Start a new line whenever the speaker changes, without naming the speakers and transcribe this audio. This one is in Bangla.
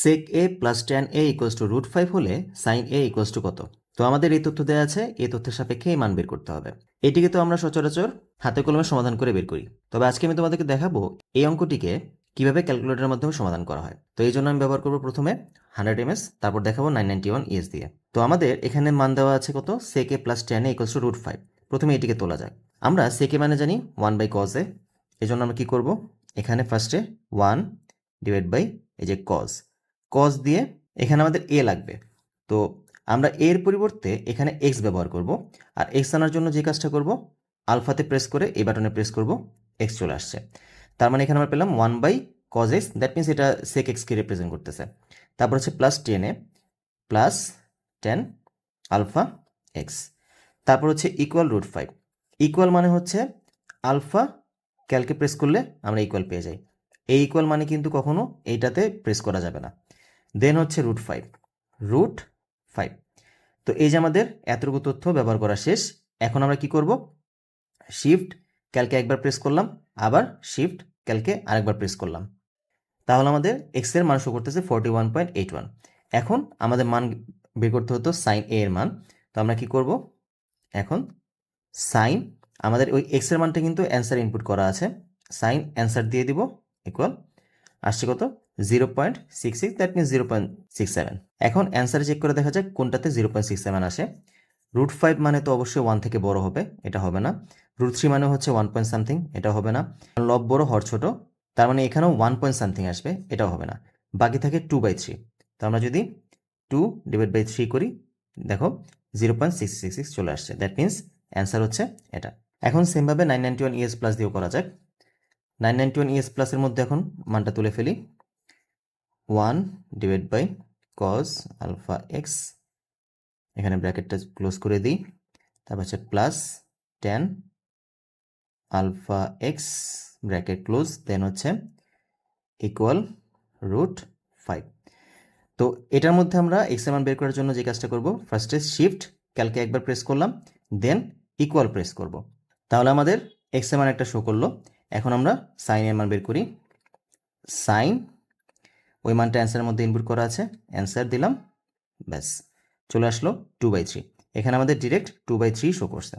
Sec A plus ten A equals two root five হলে সাইন এ ইকোয়াস টু কত? তো আমাদের এই তথ্য দেওয়া আছে, এই তথ্যের সাপেক্ষে এই মান বের করতে হবে। এটিকে তো আমরা সচরাচর হাতে কলমে সমাধান করে বের করি। তবে আজকে আমি তোমাদেরকে দেখাবো এই অঙ্কটিকে কীভাবে ক্যালকুলেটরের মাধ্যমে সমাধান করা হয়। তো এই জন্য আমি ব্যবহার করব প্রথমে হান্ড্রেড এমএস তারপর দেখাবো নাইন নাইনটি ওয়ান ইএস দিয়ে। তো আমাদের এখানে মান দেওয়া আছে কত? সেকে plus ten A equals two root five প্রথমে এটিকে তোলা যাক। আমরা সেকে মানে জানি ওয়ান বাই কজ এ এই জন্য আমরা কী করব? এখানে ফার্স্টে ওয়ান ডিভাইড বাই এই যে কজ কজ দিয়ে এখানে আমাদের এ লাগবে। তো আমরা এর পরিবর্তে এখানে এক্স ব্যবহার করব আর এক্স আনার জন্য যে কাজটা করব, আলফাতে প্রেস করে এই বাটনে প্রেস করব এক্স চলে আসছে। তার মানে এখানে আমরা পেলাম one by cos X that means এটা সেক এক্সকে রিপ্রেজেন্ট করতেছে। তারপর হচ্ছে প্লাস টেনে প্লাস টেন আলফা এক্স তারপর হচ্ছে ইকুয়াল রুট ফাইভ ইকুয়াল মানে হচ্ছে আলফা ক্যালকে প্রেস করলে আমরা ইকুয়াল পেয়ে যাই। এই ইকুয়াল মানে কিন্তু কখনো এইটাতে প্রেস করা যাবে না। দেন হচ্ছে রুট ফাইভ রুট ফাইভ তো এই যে আমাদের এতটুকু তথ্য ব্যবহার করা শেষ। এখন আমরা কি করব? শিফট ক্যালকে একবার প্রেস করলাম, আবার শিফট ক্যালকে আরেকবার প্রেস করলাম। তাহলে আমাদের এক্সের মান শো করতেছে forty one point eight one এখন আমাদের মান বের করতে হতো সাইন এ এর মান। তো আমরা কি করব? এখন সাইন আমাদের ওই এক্সের মানটা কিন্তু অ্যান্সার ইনপুট করা আছে। সাইন অ্যান্সার দিয়ে দিব ইকুয়াল আসছে কত? Zero point six six that means zero point six seven এখন অ্যান্সার চেক করে দেখা যাক কোনটাতে জিরো পয়েন্ট সিক্স সেভেন আসে। রুট ফাইভ মানে তো অবশ্যই ওয়ান থেকে বড় হবে, এটা হবে না। রুট থ্রি মানে হচ্ছে ওয়ান পয়েন্ট সামথিং এটা হবে না। লব বড়, হর ছোট, তার মানে এখানেও ওয়ান পয়েন্ট সামথিং আসবে, এটাও হবে না। বাকি থাকে টু বাই থ্রি তো আমরা যদি টু ডিভাইড বাই থ্রি করি, দেখো zero point six six six চলে আসছে। দ্যাট মিনস অ্যান্সার হচ্ছে এটা। এখন সেমভাবে nine ninety one ES plus দিয়েও করা যাক। নাইন নাইনটি ওয়ান ইএস প্লাসের মধ্যে এখন মানটা তুলে ফেলি। One divide by cos alpha X এখানে ব্র্যাকেটটা ক্লোজ করে দিই, তারপর হচ্ছে plus ten alpha X bracket close then হচ্ছে ইকুয়াল রুট ফাইভ তো এটার মধ্যে আমরা এক্স মান বের করার জন্য যে কাজটা করব ফার্স্টে শিফট ক্যালকে একবার প্রেস করলাম দেন ইকুয়াল প্রেস করব। তাহলে আমাদের এক্স মান একটা শো করল। এখন আমরা সাইন এর মান বের করি। সাইন ওই মানটা অ্যান্সারের মধ্যে ইনপুট করা আছে। অ্যান্সার দিলাম, ব্যাস। চলে আসলো টু বাই থ্রি এখানে আমাদের direct two by three show করছে।